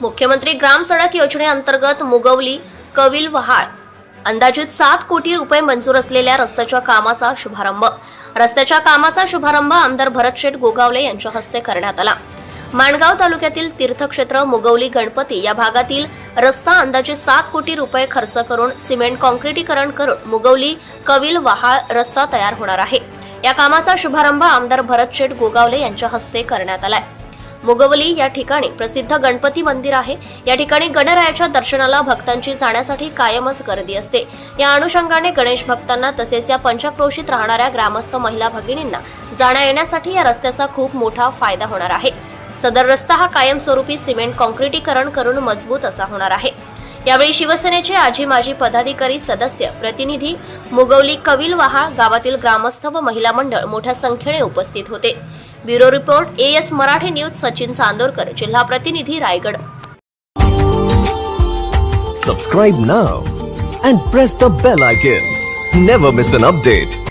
मुख्यमंत्री ग्राम सडक योजनेअंतर्गत मुगवली कविल वहाळ. अंदाजित सात कोटी रुपये मंजूर असलेल्या रस्त्याच्या कामाचा शुभारंभ. रस्त्याच्या कामाचा शुभारंभ आमदार भरतशेठ गोगावले यांच्या हस्ते करण्यात आला. माणगाव तालुक्यातील तीर्थक्षेत्र मुगवली गणपती या भागातील रस्ता अंदाजे सात कोटी रुपये खर्च करून सिमेंट कॉन्क्रिटीकरण करून मुगवली कविल वहाळ रस्ता तयार होणार आहे. या कामाचा शुभारंभ आमदार भरतशेठ गोगावले यांच्या हस्ते करण्यात आलाय. मुगवली या ठिकाणी प्रसिद्ध गणपती मंदिर आहे. या ठिकाणी गणरायाच्या दर्शनाला भक्तांची जाण्यासाठी कायमच गर्दी असते. या अनुषंगाने गणेश भक्तांना तसेच या पंचक्रोशीत राहणाऱ्या ग्रामस्थ महिला भगिनींना जाण्या येण्यासाठी या रस्त्याचा खूप मोठा फायदा होणार आहे. सदर रस्ता हा कायमस्वरूपी सिमेंट कॉन्क्रिटीकरण करून मजबूत असा होणार आहे. यावेळी शिवसेनेचे आजी माजी पदाधिकारी सदस्य प्रतिनिधी मुगवली कविल वहाळ गावातील ग्रामस्थ व महिला मंडळ मोठ्या संख्येने उपस्थित होते. Bureau report A S Marathi news Sachin Chandorkar जिल्हा प्रतिनिधी Raigad subscribe now and press the bell icon never miss an update